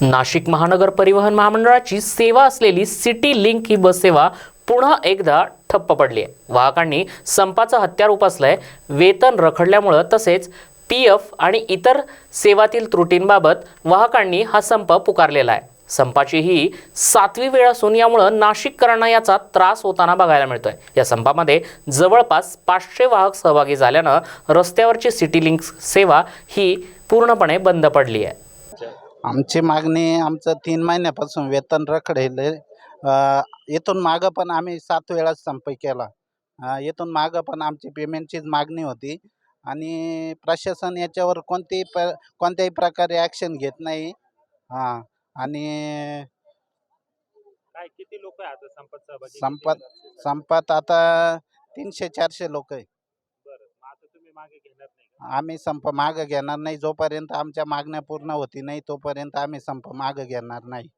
नाशिक महानगर परिवहन महामंडळाची सेवा असलेली सिटी लिंक ही बस सेवा पुन्हा एकदा ठप्प पडली आहे. वाहकांनी संपाचं हत्यार उपसलंय. वेतन रखडल्यामुळं तसेच पी एफ आणि इतर सेवातील त्रुटींबाबत वाहकांनी हा संप पुकारलेला आहे. संपाची ही सातवी वेळ असून यामुळं नाशिककरांना याचा त्रास होताना बघायला मिळतोय. या संपामध्ये जवळपास पाचशे वाहक सहभागी झाल्यानं रस्त्यावरची सिटी लिंक सेवा ही पूर्णपणे बंद पडली आहे. आमची मागणी आमचं तीन महिन्यापासून वेतन रखडेल इथून मागं पण आम्ही सात वेळाच संप केला. इथून मागं पण आमची पेमेंटचीच मागणी होती. आणि प्रशासन याच्यावर कोणतीही प कोणत्याही प्रकारे ॲक्शन घेत नाही. हां आणि काय किती लोक आहे आता संपात संपात? संपात आता तीनशे चारशे लोक आहे बरं मग आता तुम्ही मागे घेणार नाही का आम्ही संप मागं घेणार नाही जोपर्यंत आमच्या मागण्या पूर्ण होती नाही तोपर्यंत आम्ही संप मागं घेणार नाही.